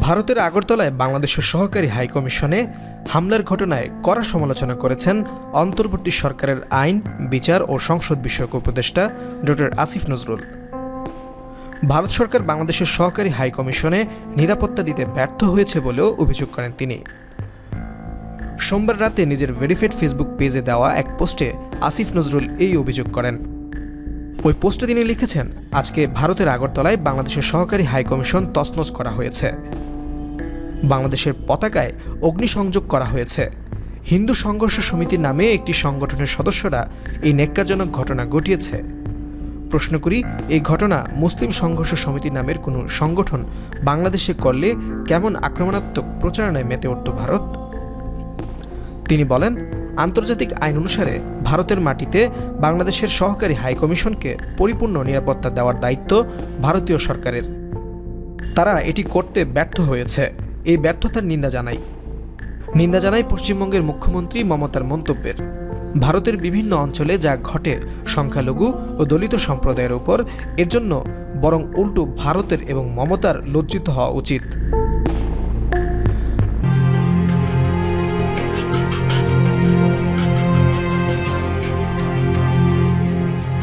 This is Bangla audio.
ভারতের আগরতলায় বাংলাদেশের সহকারী হাইকমিশনে হামলার ঘটনায় কড়া সমালোচনা করেছেন অন্তর্বর্তী সরকারের আইন, বিচার ও সংসদ বিষয়ক উপদেষ্টা ডক্টর আসিফ নজরুল। ভারত সরকার বাংলাদেশের সহকারী হাইকমিশনে নিরাপত্তা দিতে ব্যর্থ হয়েছে বলেও অভিযোগ করেন তিনি। সোমবার রাতে নিজের ভেরিফাইড ফেসবুক পেজে দেওয়া এক পোস্টে আসিফ নজরুল এই অভিযোগ করেন। ওই পোস্টে তিনি লিখেছেন, আজকে ভারতের আগরতলায় বাংলাদেশের সহকারী হাইকমিশন তছনছ করা হয়েছে। বাংলাদেশের পতাকায় অগ্নিসংযোগ করা হয়েছে। হিন্দু সংঘর্ষ সমিতির নামে একটি সংগঠনের সদস্যরা এই নেককারজনক ঘটনা ঘটিয়েছে। প্রশ্ন করি, এই ঘটনা মুসলিম সংঘর্ষ সমিতি নামের কোনো সংগঠন বাংলাদেশে করলে কেমন আক্রমণাত্মক প্রচারণায় মেতে উঠত ভারত? তিনি বলেন আন্তর্জাতিক আইন অনুসারে ভারতের মাটিতে বাংলাদেশের সহকারী হাইকমিশনকে পরিপূর্ণ নিরাপত্তা দেওয়ার দায়িত্ব ভারতীয় সরকারের। তারা এটি করতে ব্যর্থ হয়েছে। এই ব্যর্থতার নিন্দা জানাই। নিন্দা জানাই পশ্চিমবঙ্গের মুখ্যমন্ত্রী মমতার মন্তব্যের। ভারতের বিভিন্ন অঞ্চলে যা ঘটে সংখ্যালঘু ও দলিত সম্প্রদায়ের উপর এর জন্য বরং উল্টো ভারতের এবং মমতার লজ্জিত হওয়া উচিত।